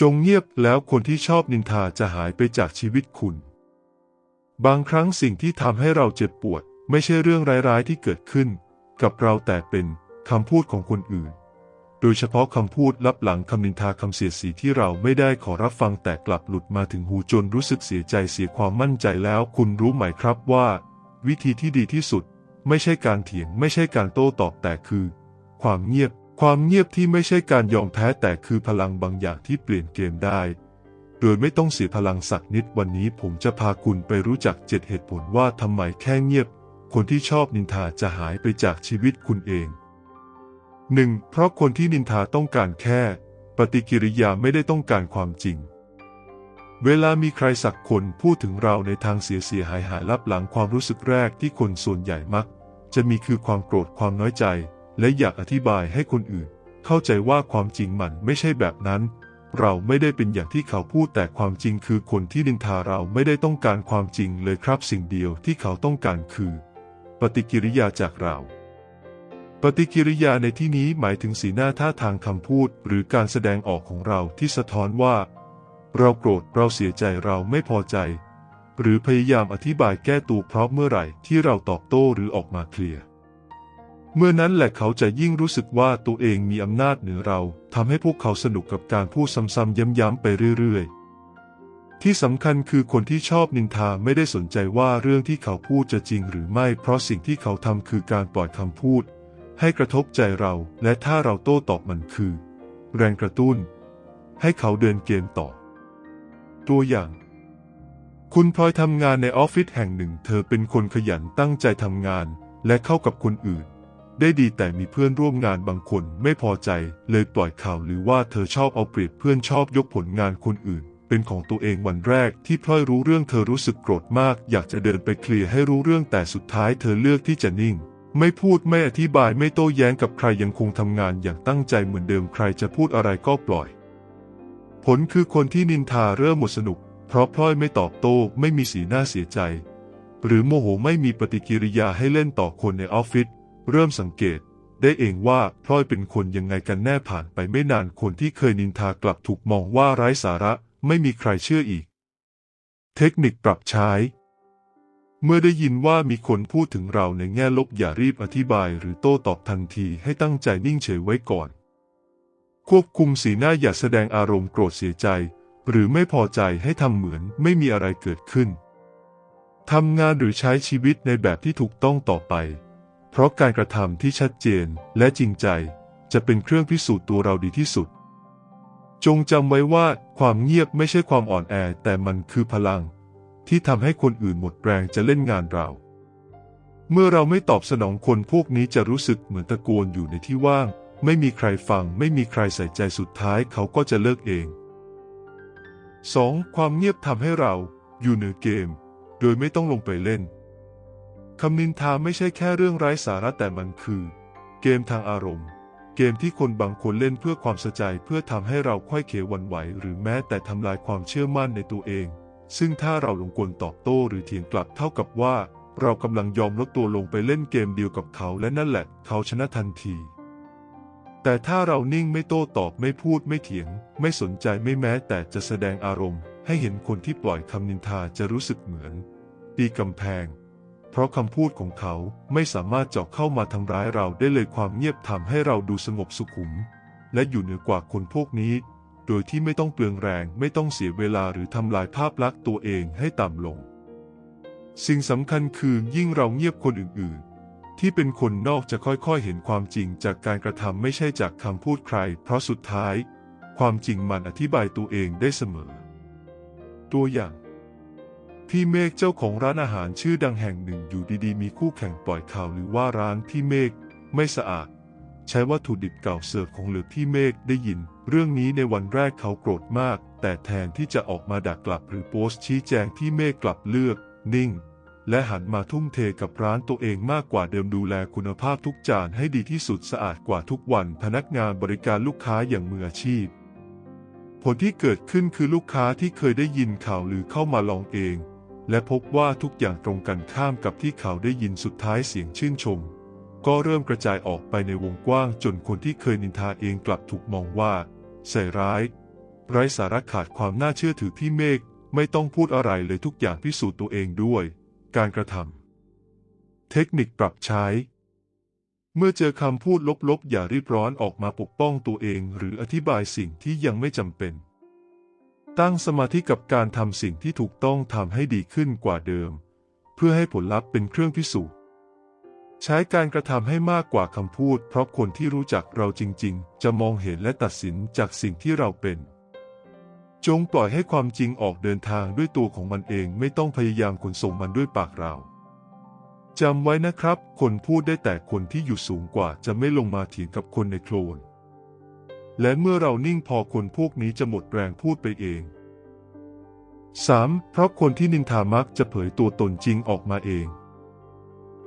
จงเงียบแล้วคนที่ชอบนินทาจะหายไปจากชีวิตคุณ บางครั้งสิ่งที่ทำให้เราเจ็บปวด ไม่ใช่เรื่องร้ายๆที่เกิดขึ้น กับเราแต่เป็นคำพูดของคนอื่น โดยเฉพาะคำพูดลับหลังคำนินทาคำเสียดสีที่เราไม่ได้ขอรับฟังแต่กลับหลุดมาถึงหูจนรู้สึกเสียใจเสียความมั่นใจแล้วคุณรู้ไหมครับว่า วิธีที่ดีที่สุด ไม่ใช่การเถียงไม่ใช่การโต้ตอบแต่คือ ความเงียบ ความเงียบที่ไม่ใช่การยอมแพ้แต่คือพลังบางอย่างที่เปลี่ยนเกมได้ โดยไม่ต้องเสียพลังสักนิดวันนี้ผมจะพาคุณไปรู้จักเจ็ดเหตุผลว่าทำไมแค่เงียบ คนที่ชอบนินทาจะหายไปจากชีวิตคุณเอง 1. เพราะคนที่นินทาต้องการแค่ ปฏิกิริยาไม่ได้ต้องการความจริง เวลามีใครสักคนพูดถึงเราในทางเสียเสียหายหายลับหลังความรู้สึกแรกที่คนส่วนใหญ่มัก จะมีคือความโกรธความน้อยใจ และอยากอธิบายให้คนอื่น เข้าใจว่าความจริงมันไม่ใช่แบบนั้น เราไม่ได้เป็นอย่างที่เขาพูดแต่ความจริงคือคนที่นินทาเราไม่ได้ต้องการความจริงเลยครับสิ่งเดียวที่เขาต้องการคือ ปฏิกิริยาจากเรา ปฏิกิริยาในที่นี้หมายถึงสีหน้าท่าทางคำพูด หรือการแสดงออกของเราที่สะท้อนว่า เราโกรธเราเสียใจเราไม่พอใจหรือพยายามอธิบายแก้ตัวเพราะเมื่อไหร่ที่เราตอบโต้หรือออกมาเคลียร์ เมื่อนั้นแหละเขาจะยิ่งรู้สึกว่าตัวเองมีอำนาจเหนือเราทำให้พวกเขาสนุกกับการพูดซ้ำๆย้ำๆไปเรื่อยๆ ที่สำคัญคือคนที่ชอบนินทาไม่ได้สนใจว่าเรื่องที่เขาพูดจะจริงหรือไม่ เพราะสิ่งที่เขาทำคือการปล่อยคำพูด ให้กระทบใจเรา และถ้าเราโต้ตอบมันคือ แรงกระตุ้น ให้เขาเดินเกมต่อ ตัวอย่างคุณพลอยทำงานในออฟฟิศแห่งหนึ่ง เธอเป็นคนขยันตั้งใจทำงาน และเข้ากับคนอื่น ได้ดีแต่มีเพื่อนร่วมงานบางคนไม่พอใจ เลยปล่อยข่าวหรือว่าเธอชอบเอาเปรียบเพื่อนชอบยกผลงานคนอื่น เป็นของตัวเองวันแรกที่พลอยรู้เรื่องเธอรู้สึกโกรธมาก อยากจะเดินไปเคลียร์ให้รู้เรื่องแต่สุดท้ายเธอเลือกที่จะนิ่ง ไม่พูดไม่อธิบายไม่โต้แย้งกับใครยังคงทำงานอย่างตั้งใจเหมือนเดิมใครจะพูดอะไรก็ปล่อย ผลคือคนที่นินทาเริ่มหมดสนุก เพราะพลอยไม่ตอบโต้ไม่มีสีหน้าเสียใจ หรือโมโหไม่มีปฏิกิริยาให้เล่นต่อคนในออฟฟิศ เริ่มสังเกตได้เองว่าพลอยเป็นคนยังไงกันแน่ผ่านไปไม่นานคนที่เคยนินทากลับถูกมองว่าไร้สาระไม่มีใครเชื่ออีก เทคนิคปรับใช้ เมื่อได้ยินว่ามีคนพูดถึงเราในแง่ลบอย่ารีบอธิบายหรือโต้ตอบทันทีให้ตั้งใจนิ่งเฉยไว้ก่อน ควบคุมสีหน้าอย่าแสดงอารมณ์โกรธเสียใจ หรือไม่พอใจให้ทำเหมือนไม่มีอะไรเกิดขึ้นทำงานหรือใช้ชีวิตในแบบที่ถูกต้องต่อไป เพราะการกระทำที่ชัดเจนและจริงใจ จะเป็นเครื่องพิสูจน์ตัวเราดีที่สุด จงจำไว้ว่าความเงียบไม่ใช่ความอ่อนแอ แต่มันคือพลัง ที่ทำให้คนอื่นหมดแรงจะเล่นงานเรา เมื่อเราไม่ตอบสนองคนพวกนี้จะรู้สึกเหมือนตะโกนอยู่ในที่ว่าง ไม่มีใครฟัง ไม่มีใครใส่ใจสุดท้ายเขาก็จะเลิกเอง 2. ความเงียบทำให้เราอยู่เหนือเกม โดยไม่ต้องลงไปเล่น คำนินทาไม่ใช่แค่เรื่องไร้สาระแต่มันคือ เกมทางอารมณ์ เกมที่คนบางคนเล่นเพื่อความสะใจเพื่อทำให้เราค่อยเขววันไหว หรือแม้แต่ทำลายความเชื่อมั่นในตัวเอง ซึ่งถ้าเราลงกลตอบโต้หรือเถียงกลับเท่ากับว่า เรากำลังยอมลดตัวลงไปเล่นเกมเดียวกับเขาและนั่นแหละ เขาชนะทันที แต่ถ้าเรานิ่งไม่โต้ตอบไม่พูดไม่เถียง ไม่สนใจไม่แม้แต่จะแสดงอารมณ์ ให้เห็นคนที่ปล่อยคำนินทาจะรู้สึกเหมือนตีกำแพง เพราะคำพูดของเขาไม่สามารถเจาะเข้ามาทำร้ายเราได้เลยความเงียบทำให้เราดูสงบสุขุม และอยู่เหนือกว่าคนพวกนี้ โดยที่ไม่ต้องเปลืองแรงไม่ต้องเสียเวลาหรือทำลายภาพลักษณ์ตัวเองให้ต่ำลง สิ่งสำคัญคือยิ่งเราเงียบคนอื่นๆ ที่เป็นคนนอกจะค่อยๆ เห็นความจริงจากการกระทำไม่ใช่จากคำพูดใคร เพราะสุดท้าย ความจริงมันอธิบายตัวเองได้เสมอ ตัวอย่าง พี่เมฆเจ้าของร้านอาหารชื่อดังแห่งหนึ่งอยู่ดีๆ มีคู่แข่งปล่อยข่าวหรือว่าร้านพี่เมฆไม่สะอาด ใช้วัตถุดิบเก่าเสิร์ฟของเหลือพี่เมฆได้ยิน เรื่องนี้ในวันแรกเขาโกรธมาก แต่แทนที่จะออกมาดักกลับหรือโพสต์ชี้แจงพี่เมฆกลับเลือก นิ่ง และหันมาทุ่มเทกับร้านตัวเองมากกว่าเดิมดูแลคุณภาพทุกจานให้ดีที่สุดสะอาดกว่าทุกวัน พนักงานบริการลูกค้าอย่างมืออาชีพ ผลที่เกิดขึ้นคือลูกค้าที่เคยได้ยินข่าวหรือเข้ามาลองเอง และพบว่าทุกอย่างตรงกันข้ามกับที่เขาได้ยินสุดท้ายเสียงชื่นชม ก็เริ่มกระจายออกไปในวงกว้างจนคนที่เคยนินทาเองกลับถูกมองว่า ใส่ร้าย ไร้สาระขาดความน่าเชื่อถือพี่เมฆไม่ต้องพูดอะไรเลยทุกอย่างพิสูจน์ตัวเองด้วย การกระทำเทคนิคปรับใช้ เมื่อเจอคำพูดลบๆ อย่ารีบร้อนออกมาปกป้องตัวเอง หรืออธิบายสิ่งที่ยังไม่จำเป็น ตั้งสมาธิกับการทำสิ่งที่ถูกต้องทำให้ดีขึ้นกว่าเดิม เพื่อให้ผลลัพธ์เป็นเครื่องพิสูจน์ ใช้การกระทำให้มากกว่าคำพูด เพราะคนที่รู้จักเราจริง ๆ จะมองเห็นและตัดสินจากสิ่งที่เราเป็น จงปล่อยให้ความจริงออกเดินทางด้วยตัวของมันเองไม่ต้องพยายามขนส่งมันด้วยปากเราจำไว้นะครับ คนพูดได้แต่คนที่อยู่สูงกว่าจะไม่ลงมาเถียงกับคนในโคลน และเมื่อเรานิ่งพอคนพวกนี้จะหมดแรงพูดไปเอง 3. เพราะคนที่นินทามักจะเผยตัวตนจริงออกมาเอง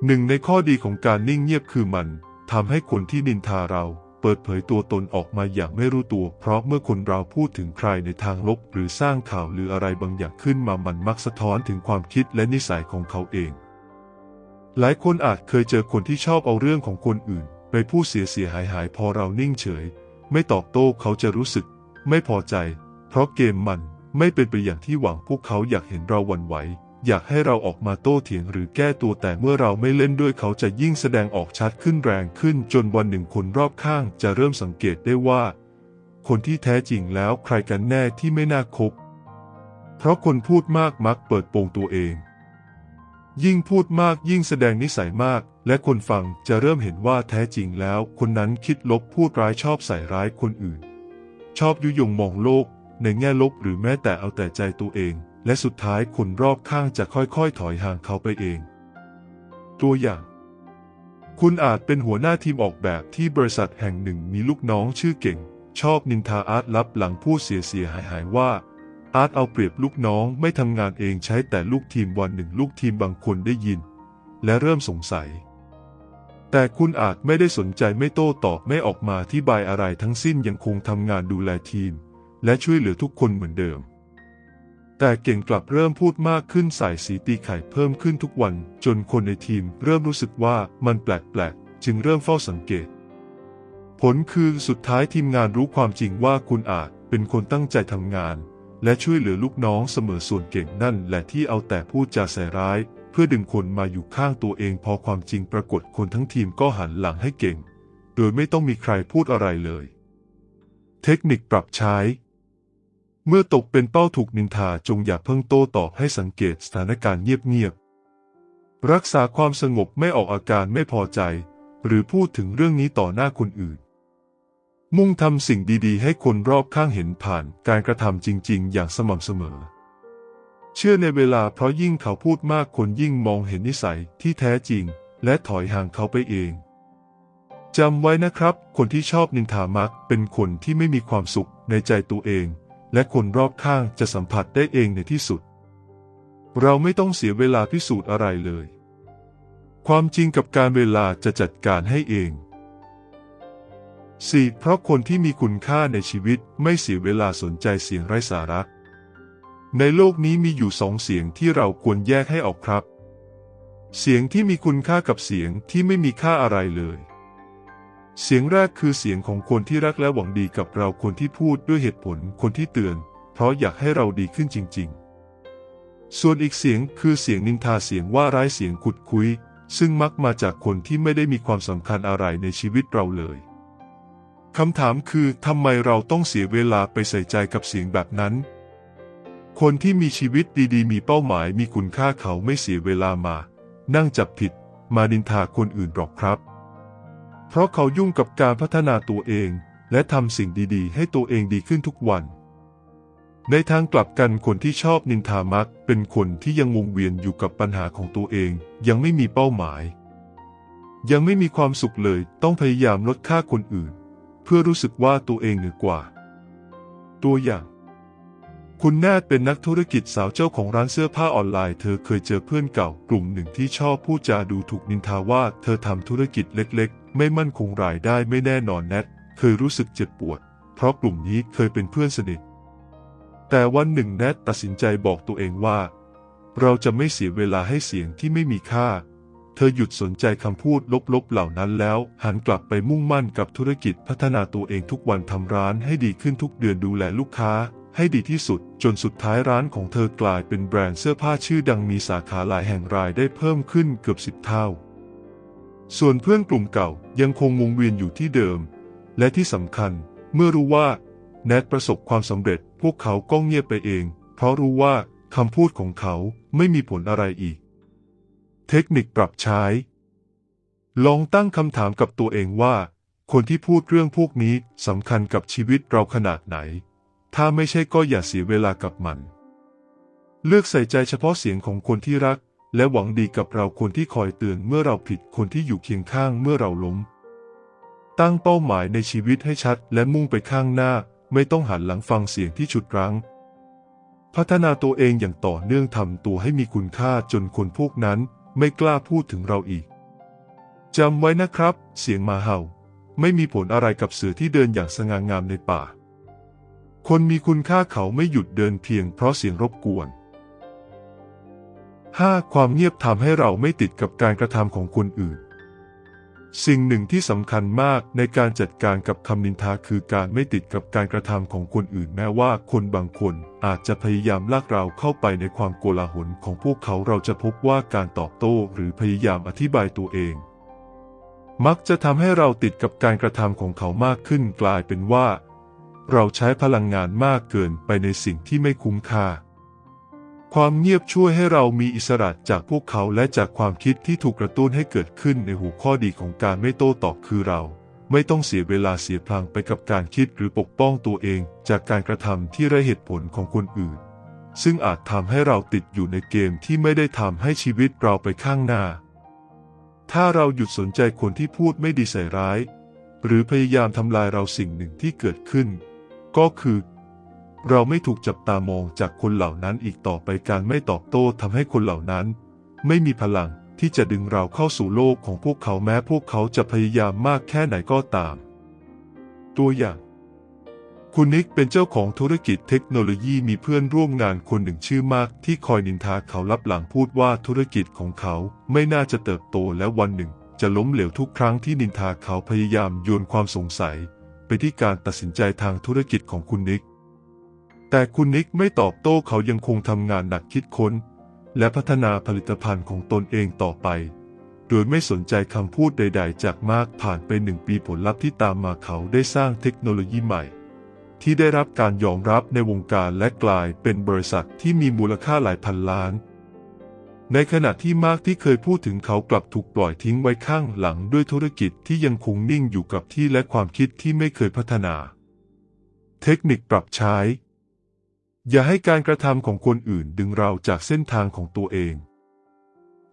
หนึ่งในข้อดีของการนิ่งเงียบคือมันทำให้คนที่นินทาเราเปิดเผยตัวตนออกมาอย่างไม่รู้ตัว เพราะเมื่อคนเราพูดถึงใครในทางลบ หรือสร้างข่าวหรืออะไรบางอย่างขึ้นมามันมักสะท้อนถึงความคิดและนิสัยของเขาเอง หลายคนอาจเคยเจอคนที่ชอบเอาเรื่องของคนอื่น ไปพูดเสียเสียหายหายพอเรานิ่งเฉย ไม่ตอบโต้เขาจะรู้สึก ไม่พอใจ เพราะเกมมันไม่เป็นไปอย่างที่หวังพวกเขาอยากเห็นเราหวั่นไหว อยากให้เราออกมาโต้เถียงหรือแก้ตัวแต่เมื่อเราไม่เล่นด้วยเขาจะยิ่งแสดงออกชัดขึ้นแรงขึ้น จนวันหนึ่งคนรอบข้างจะเริ่มสังเกตได้ว่า คนที่แท้จริงแล้วใครกันแน่ที่ไม่น่าคบ เพราะคนพูดมากมักเปิดโปงตัวเอง ยิ่งพูดมากยิ่งแสดงนิสัยมาก และคนฟังจะเริ่มเห็นว่าแท้จริงแล้ว คนนั้นคิดลบพูดร้ายชอบใส่ร้ายคนอื่น ชอบยุยงมองโลก ในแง่ลบหรือแม้แต่เอาแต่ใจตัวเอง และสุดท้ายคนรอบข้างจะค่อยๆ ถอยห่างเขาไปเอง ตัวอย่าง คุณอาจเป็นหัวหน้าทีมออกแบบที่บริษัทแห่งหนึ่งมีลูกน้องชื่อเก่ง ชอบนินทาอาร์ตลับหลังพูดเสียเสียหายหายว่า อาร์ตเอาเปรียบลูกน้องไม่ทำงานเองใช้แต่ลูกทีมวันหนึ่งลูกทีมบางคนได้ยิน และเริ่มสงสัย แต่คุณอาจไม่ได้สนใจไม่โต้ตอบไม่ออกมาที่บายอะไรทั้งสิ้นยังคงทำงานดูแลทีม และช่วยเหลือทุกคนเหมือนเดิม แต่เก่งกลับเริ่มพูดมากขึ้นใส่สีตีไข่เพิ่มขึ้นทุกวัน จนคนในทีมเริ่มรู้สึกว่ามันแปลกๆจึงเริ่มเฝ้าสังเกตผลคือสุดท้ายทีมงานรู้ความจริงว่าคุณอาจเป็นคนตั้งใจทำงาน และช่วยเหลือลูกน้องเสมอส่วนเก่งนั่นแหละที่เอาแต่พูดจาใส่ร้าย เพื่อดึงคนมาอยู่ข้างตัวเองพอความจริงปรากฏคนทั้งทีมก็หันหลังให้เก่ง โดยไม่ต้องมีใครพูดอะไรเลย เทคนิคปรับใช้ เมื่อตกเป็นเป้าถูกนินทาจงอย่าเพิ่งโต้ตอบให้สังเกตสถานการณ์เงียบๆรักษาความสงบไม่ออกอาการไม่พอใจ หรือพูดถึงเรื่องนี้ต่อหน้าคนอื่น มุ่งทำสิ่งดีๆ ให้คนรอบข้างเห็นผ่านการกระทำจริง ๆ อย่างสม่ำเสมอ เชื่อในเวลาเพราะยิ่งเขาพูดมากคนยิ่งมองเห็นนิสัยที่แท้จริง และถอยห่างเขาไปเองจำไว้นะครับ คนที่ชอบนินทามักเป็นคนที่ไม่มีความสุขในใจตัวเอง และคนรอบข้างจะสัมผัสได้เองในที่สุด เราไม่ต้องเสียเวลาพิสูจน์อะไรเลย ความจริงกับการเวลาจะจัดการให้เอง 4. เพราะคนที่มีคุณค่าในชีวิตไม่เสียเวลาสนใจเสียงไร้สาระ ในโลกนี้มีอยู่สองเสียงที่เราควรแยกให้ออกครับ เสียงที่มีคุณค่ากับเสียงที่ไม่มีค่าอะไรเลย เสียงแรกคือเสียงของคนที่รักและหวังดีกับเราคนที่พูดด้วยเหตุผลคนที่เตือน เพราะอยากให้เราดีขึ้นจริง ๆ ส่วนอีกเสียงคือเสียงนินทาเสียงว่าร้ายเสียงขุดคุย ซึ่งมักมาจากคนที่ไม่ได้มีความสำคัญอะไรในชีวิตเราเลย คำถามคือทำไมเราต้องเสียเวลาไปใส่ใจกับเสียงแบบนั้น คนที่มีชีวิตดีๆ มีเป้าหมายมีคุณค่าเขาไม่เสียเวลามา นั่งจับผิด มาดินทาคนอื่นหรอกครับ เพราะเขายุ่งกับการพัฒนาตัวเอง และทำสิ่งดีๆ ให้ตัวเองดีขึ้นทุกวัน ในทางกลับกันคนที่ชอบนินทามัก เป็นคนที่ยังวงเวียนอยู่กับปัญหาของตัวเอง ยังไม่มีเป้าหมาย ยังไม่มีความสุขเลย ต้องพยายามลดค่าคนอื่น เพื่อรู้สึกว่าตัวเองเหนือกว่า ตัวอย่าง คุณแนทเป็นนักธุรกิจสาวเจ้าของร้านเสื้อผ้าออนไลน์ เธอเคยเจอเพื่อนเก่ากลุ่มหนึ่งที่ชอบพูดจาดูถูกนินทาว่า เธอทำธุรกิจเล็กๆ ไม่มั่นคงรายได้ไม่แน่นอนแนทเคยรู้สึกเจ็บปวด เพราะกลุ่มนี้เคยเป็นเพื่อนสนิท แต่วันหนึ่งแนทตัดสินใจบอกตัวเองว่า เราจะไม่เสียเวลาให้เสียงที่ไม่มีค่า เธอหยุดสนใจคำพูดลบๆเหล่านั้นแล้ว หันกลับไปมุ่งมั่นกับธุรกิจพัฒนาตัวเองทุกวันทำร้านให้ดีขึ้นทุกเดือนดูแลลูกค้า ให้ดีที่สุด จนสุดท้ายร้านของเธอกลายเป็นแบรนด์เสื้อผ้าชื่อดังมีสาขาหลายแห่งรายได้เพิ่มขึ้นเกือบสิบเท่า ส่วนเพื่อนกลุ่มเก่ายังคงวงเวียนอยู่ที่เดิม และที่สำคัญ เมื่อรู้ว่าแนทประสบความสำเร็จ พวกเขาก็เงียบไปเอง เพราะรู้ว่าคำพูดของเขาไม่มีผลอะไรอีก เทคนิคปรับใช้ ลองตั้งคำถามกับตัวเองว่า คนที่พูดเรื่องพวกนี้สำคัญกับชีวิตเราขนาดไหน ถ้าไม่ใช่ก็อย่าเสียเวลากับมัน เลือกใส่ใจเฉพาะเสียงของคนที่รัก และหวังดีกับเราคนที่คอยเตือนเมื่อเราผิดคนที่อยู่เคียงข้างเมื่อเราล้ม ตั้งเป้าหมายในชีวิตให้ชัดและมุ่งไปข้างหน้า ไม่ต้องหันหลังฟังเสียงที่ฉุดรั้งพัฒนาตัวเองอย่างต่อเนื่องทำตัวให้มีคุณค่าจนคนพวกนั้น ไม่กล้าพูดถึงเราอีกจำไว้นะครับ เสียงมาเห่า ไม่มีผลอะไรกับเสือที่เดินอย่างสง่างามในป่า คนมีคุณค่าเขาไม่หยุดเดินเพียงเพราะเสียงรบกวน 5. ความเงียบทำให้เราไม่ติดกับการกระทำของคนอื่น สิ่งหนึ่งที่สำคัญมากในการจัดการกับคำนินทาคือการไม่ติดกับการกระทำของคนอื่นแม้ว่าคนบางคนอาจจะพยายามลากเราเข้าไปในความโกลาหลของพวกเขาเราจะพบว่าการตอบโต้หรือพยายามอธิบายตัวเอง มักจะทำให้เราติดกับการกระทำของเขามากขึ้นกลายเป็นว่า เราใช้พลังงานมากเกินไปในสิ่งที่ไม่คุ้มค่า ความเงียบช่วยให้เรามีอิสระจากพวกเขาและจากความคิดที่ถูกกระตุ้นให้เกิดขึ้นในหัวข้อดีของการไม่โต้ตอบคือเรา ไม่ต้องเสียเวลาเสียพลังไปกับการคิดหรือปกป้องตัวเองจากการกระทำที่ไร้เหตุผลของคนอื่น ซึ่งอาจทำให้เราติดอยู่ในเกมที่ไม่ได้ทำให้ชีวิตเราไปข้างหน้า ถ้าเราหยุดสนใจคนที่พูดไม่ดีใส่ร้าย หรือพยายามทำลายเราสิ่งหนึ่งที่เกิดขึ้น ก็คือ เราไม่ถูกจับตามองจากคนเหล่านั้นอีกต่อไปการไม่ตอบโต้ทำให้คนเหล่านั้น ไม่มีพลังที่จะดึงเราเข้าสู่โลกของพวกเขาแม้พวกเขาจะพยายามมากแค่ไหนก็ตาม ตัวอย่าง คุณนิกเป็นเจ้าของธุรกิจเทคโนโลยีมีเพื่อนร่วมงานคนหนึ่งชื่อมาก ที่คอยนินทาเขารับหลังพูดว่าธุรกิจของเขาไม่น่าจะเติบโตและวันหนึ่ง จะล้มเหลวทุกครั้งที่นินทาเขาพยายามโยนความสงสัย ไปที่การตัดสินใจทางธุรกิจของคุณนิก แต่คุณนิกไม่ตอบโต้เขายังคงทำงานหนักคิดค้น และพัฒนาผลิตภัณฑ์ของตนเองต่อไป โดยไม่สนใจคำพูดใด ๆ จากมากผ่านไปหนึ่งปีผลลัพธ์ที่ตามมาเขาได้สร้างเทคโนโลยีใหม่ ที่ได้รับการยอมรับในวงการและกลายเป็นบริษัทที่มีมูลค่าหลายพันล้านในขณะที่มากที่เคยพูดถึงเขากลับถูกปล่อยทิ้งไว้ข้างหลังด้วยธุรกิจที่ยังคงนิ่งอยู่กับที่และความคิดที่ไม่เคยพัฒนา เทคนิคปรับใช้ อย่าให้การกระทำของคนอื่นดึงเราจากเส้นทางของตัวเอง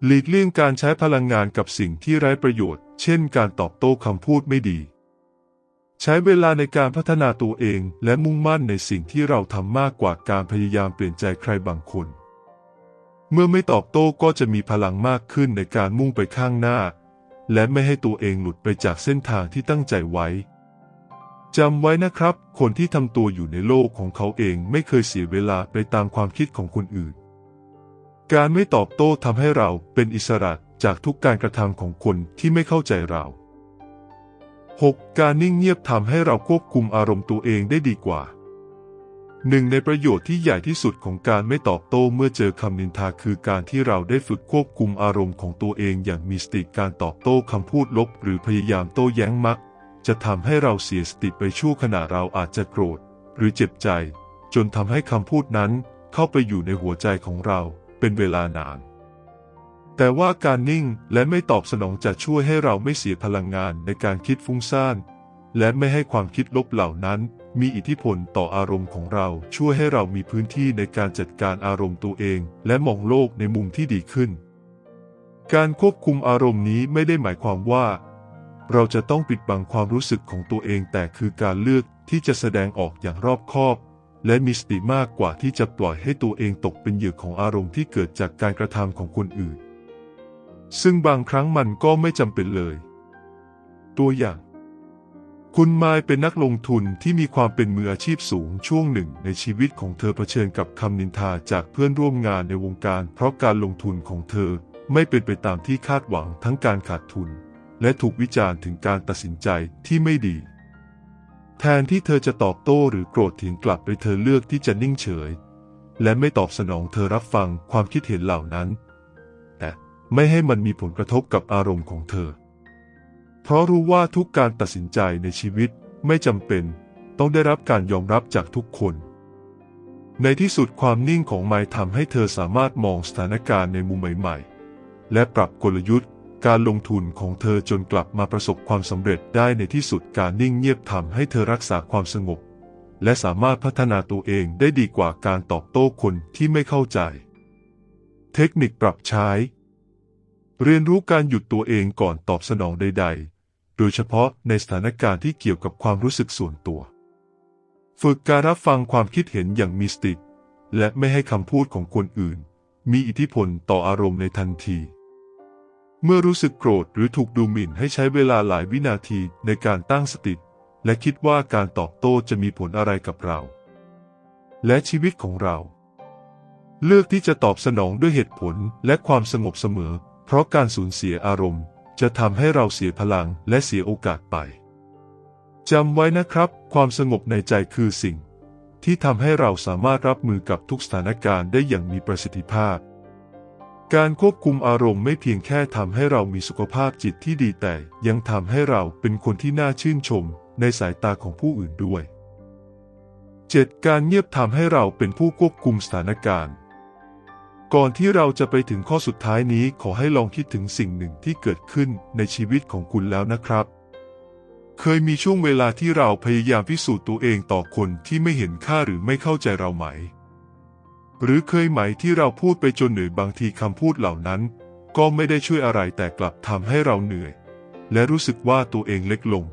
หลีกเลี่ยงการใช้พลังงานกับสิ่งที่ไร้ประโยชน์ เช่น การตอบโต้คำพูดไม่ดี ใช้เวลาในการพัฒนาตัวเองและมุ่งมั่นในสิ่งที่เราทำมากกว่าการพยายามเปลี่ยนใจใครบางคน เมื่อไม่ตอบโต้ก็จะมีพลังมากขึ้นในการมุ่งไปข้างหน้า และไม่ให้ตัวเองหลุดไปจากเส้นทางที่ตั้งใจไว้ จำไว้นะครับ คนที่ทำตัวอยู่ในโลกของเขาเองไม่เคยเสียเวลาไปตามความคิดของคนอื่น การไม่ตอบโต้ทำให้เราเป็นอิสระจากทุกการกระทำของคนที่ไม่เข้าใจเรา 6. การนิ่งเงียบทำให้เราควบคุมอารมณ์ตัวเองได้ดีกว่า หนึ่งในประโยชน์ที่ใหญ่ที่สุดของการไม่ตอบโต้เมื่อเจอคำนินทาคือการที่เราได้ฝึกควบคุมอารมณ์ของตัวเองอย่างมีสติการตอบโต้คำพูดลบ หรือพยายามโต้แย้งมัก จะทำให้เราเสียสติไปชั่วขณะเราอาจจะโกรธ หรือเจ็บใจ จนทำให้คำพูดนั้นเข้าไปอยู่ในหัวใจของเราเป็นเวลานาน แต่ว่าการนิ่งและไม่ตอบสนองจะช่วยให้เราไม่เสียพลังงานในการคิดฟุ้งซ่าน และไม่ให้ความคิดลบเหล่านั้น มีอิทธิพลต่ออารมณ์ของเราช่วยให้เรามีพื้นที่ในการจัดการอารมณ์ตัวเอง และมองโลกในมุมที่ดีขึ้น การควบคุมอารมณ์นี้ไม่ได้หมายความว่า เราจะต้องปิดบังความรู้สึกของตัวเองแต่คือการเลือกที่จะแสดงออกอย่างรอบคอบ และมีสติมากกว่าที่จะปล่อยให้ตัวเองตกเป็นเหยื่อของอารมณ์ที่เกิดจากการกระทำของคนอื่น ซึ่งบางครั้งมันก็ไม่จำเป็นเลย ตัวอย่าง คุณมายเป็นนักลงทุนที่มีความเป็นมืออาชีพสูงช่วงหนึ่งในชีวิตของเธอเผชิญกับคำนินทาจากเพื่อนร่วมงานในวงการ เพราะการลงทุนของเธอไม่เป็นไปตามที่คาดหวังทั้งการขาดทุน และถูกวิจารณ์ถึงการตัดสินใจที่ไม่ดี แทนที่เธอจะตอบโต้หรือโกรธถียงกลับไปเธอเลือกที่จะนิ่งเฉย และไม่ตอบสนองเธอรับฟังความคิดเห็นเหล่านั้น แต่ไม่ให้มันมีผลกระทบกับอารมณ์ของเธอ เพราะรู้ว่าทุกการตัดสินใจในชีวิตไม่จำเป็นต้องได้รับการยอมรับจากทุกคน ในที่สุดความนิ่งของไมค์ทำให้เธอสามารถมองสถานการณ์ในมุมใหม่ ๆ และปรับกลยุทธ์ การลงทุนของเธอจนกลับมาประสบความสำเร็จได้ในที่สุดการนิ่งเงียบทำให้เธอรักษาความสงบ และสามารถพัฒนาตัวเองได้ดีกว่าการตอบโต้คนที่ไม่เข้าใจ เทคนิคปรับใช้ เรียนรู้การหยุดตัวเองก่อนตอบสนองใด ๆ โดยเฉพาะในสถานการณ์ที่เกี่ยวกับความรู้สึกส่วนตัว ฝึกการรับฟังความคิดเห็นอย่างมีสติและไม่ให้คำพูดของคนอื่น มีอิทธิพลต่ออารมณ์ในทันที เมื่อรู้สึกโกรธหรือถูกดูหมิ่นให้ใช้เวลาหลายวินาทีในการตั้งสติ และคิดว่าการตอบโต้จะมีผลอะไรกับเรา และชีวิตของเรา เลือกที่จะตอบสนองด้วยเหตุผลและความสงบเสมอ เพราะการสูญเสียอารมณ์ จะทำให้เราเสียพลังและเสียโอกาสไปจำไว้นะครับ ความสงบในใจคือสิ่ง ที่ทำให้เราสามารถรับมือกับทุกสถานการณ์ได้อย่างมีประสิทธิภาพ การควบคุมอารมณ์ไม่เพียงแค่ทำให้เรามีสุขภาพจิตที่ดีแต่ยังทำให้เราเป็นคนที่น่าชื่นชมในสายตาของผู้อื่นด้วย 7. การเงียบทำให้เราเป็นผู้ควบคุมสถานการณ์ ก่อนที่เราจะไปถึงข้อสุดท้ายนี้ขอให้ลองคิดถึงสิ่งหนึ่งที่เกิดขึ้นในชีวิตของคุณแล้วนะครับ เคยมีช่วงเวลาที่เราพยายามพิสูจน์ตัวเองต่อคนที่ไม่เห็นค่าหรือไม่เข้าใจเราไหม หรือเคยไหมที่เราพูดไปจนเหนื่อยบางทีคำพูดเหล่านั้น ก็ไม่ได้ช่วยอะไรแต่กลับทำให้เราเหนื่อย และรู้สึกว่าตัวเองเล็กลง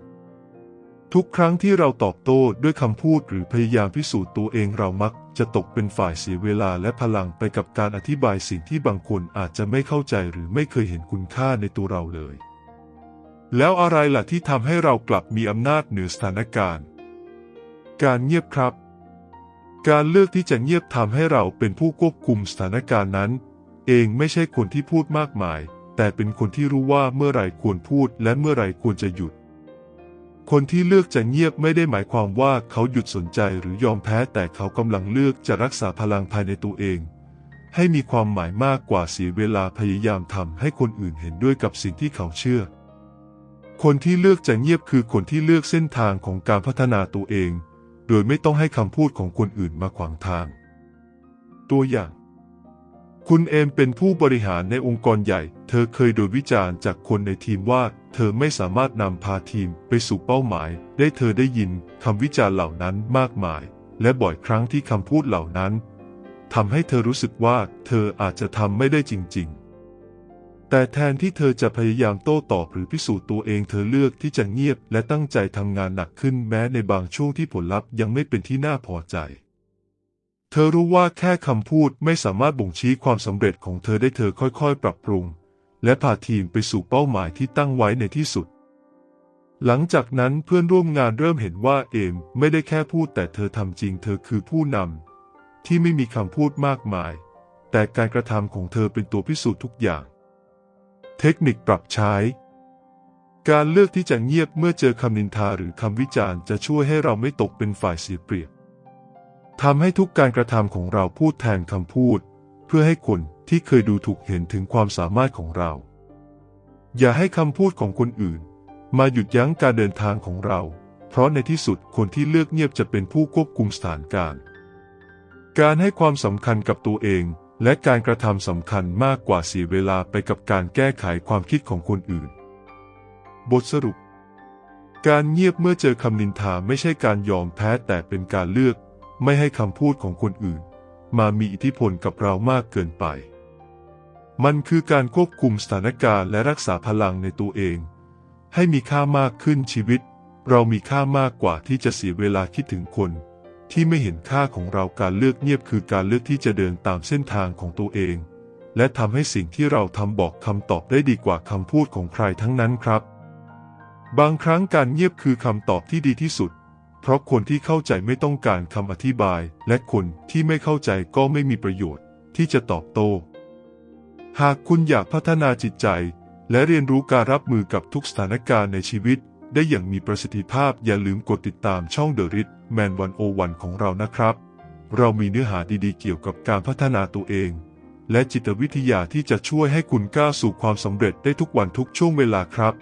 ทุกครั้งที่เราตอบโต้ด้วยคำพูดหรือพยายามพิสูจน์ตัวเองเรามักจะตกเป็นฝ่ายเสียเวลาและพลังไปกับการอธิบายสิ่งที่บางคนอาจจะไม่เข้าใจหรือไม่เคยเห็นคุณค่าในตัวเราเลย แล้วอะไรล่ะที่ทำให้เรากลับมีอำนาจเหนือสถานการณ์ การเงียบครับ การเลือกที่จะเงียบทำให้เราเป็นผู้ควบคุมสถานการณ์นั้น เองไม่ใช่คนที่พูดมากมาย แต่เป็นคนที่รู้ว่าเมื่อไหร่ควรพูดและเมื่อไหร่ควรจะหยุด คนที่เลือกจะเงียบไม่ได้หมายความว่าเขาหยุดสนใจหรือยอมแพ้แต่เขากำลังเลือกจะรักษาพลังภายในตัวเอง ให้มีความหมายมากกว่าเสียเวลาพยายามทำให้คนอื่นเห็นด้วยกับสิ่งที่เขาเชื่อ คนที่เลือกจะเงียบคือคนที่เลือกเส้นทางของการพัฒนาตัวเอง โดยไม่ต้องให้คำพูดของคนอื่นมาขวางทาง ตัวอย่าง คุณเอมเป็นผู้บริหารในองค์กรใหญ่ เธอเคยโดนวิจารณ์จากคนในทีมว่า เธอไม่สามารถนำพาทีมไปสู่เป้าหมาย ได้เธอได้ยินคำวิจารณ์เหล่านั้นมากมาย และบ่อยครั้งที่คำพูดเหล่านั้นทำให้เธอรู้สึกว่าเธออาจจะทำไม่ได้จริง ๆ แต่แทนที่เธอจะพยายามโต้ตอบหรือพิสูจน์ตัวเองเธอเลือกที่จะเงียบและตั้งใจทำงานหนักขึ้นแม้ในบางช่วงที่ผลลัพธ์ยังไม่เป็นที่น่าพอใจ เธอรู้ว่าแค่คำพูดไม่สามารถบ่งชี้ความสำเร็จของเธอได้เธอค่อยๆ ปรับปรุง และพาทีมไปสู่เป้าหมายที่ตั้งไว้ในที่สุด หลังจากนั้นเพื่อนร่วมงานเริ่มเห็นว่าเอมไม่ได้แค่พูดแต่เธอทำจริง เธอคือผู้นำที่ไม่มีคำพูดมากมาย แต่การกระทำของเธอเป็นตัวพิสูจน์ทุกอย่าง เทคนิคปรับใช้ การเลือกที่จะเงียบเมื่อเจอคำนินทาหรือคำวิจารณ์จะช่วยให้เราไม่ตกเป็นฝ่ายเสียเปรียบทำให้ทุกการกระทำของเราพูดแทนคำพูด เพื่อให้คนที่เคยดูถูกเห็นถึงความสามารถของเรา อย่าให้คำพูดของคนอื่น มาหยุดยั้งการเดินทางของเรา เพราะในที่สุดคนที่เลือกเงียบจะเป็นผู้ควบคุมสถานการณ์ การให้ความสำคัญกับตัวเอง และการกระทำสำคัญมากกว่าเสียเวลาไปกับการแก้ไขความคิดของคนอื่น บทสรุป การเงียบเมื่อเจอคำนินทาไม่ใช่การยอมแพ้แต่เป็นการเลือก ไม่ให้คำพูดของคนอื่น มามีอิทธิพลกับเรามากเกินไป มันคือการควบคุมสถานการณ์และรักษาพลังในตัวเอง ให้มีค่ามากขึ้นชีวิต เรามีค่ามากกว่าที่จะเสียเวลาคิดถึงคน ที่ไม่เห็นค่าของเราการเลือกเงียบคือการเลือกที่จะเดินตามเส้นทางของตัวเอง และทำให้สิ่งที่เราทำบอกคำตอบได้ดีกว่าคำพูดของใครทั้งนั้นครับ บางครั้งการเงียบคือคำตอบที่ดีที่สุด เพราะคนที่เข้าใจไม่ต้องการคำอธิบาย และคนที่ไม่เข้าใจก็ไม่มีประโยชน์ ที่จะตอบโต้ หากคุณอยากพัฒนาจิตใจ และเรียนรู้การรับมือกับทุกสถานการณ์ในชีวิต ได้อย่างมีประสิทธิภาพอย่าลืมกดติดตามช่อง The Rit Man 101 ของเรานะครับ เรามีเนื้อหาดีๆเกี่ยวกับการพัฒนาตัวเอง และจิตวิทยาที่จะช่วยให้คุณก้าวสู่ความสำเร็จได้ทุกวันทุกช่วงเวลาครับ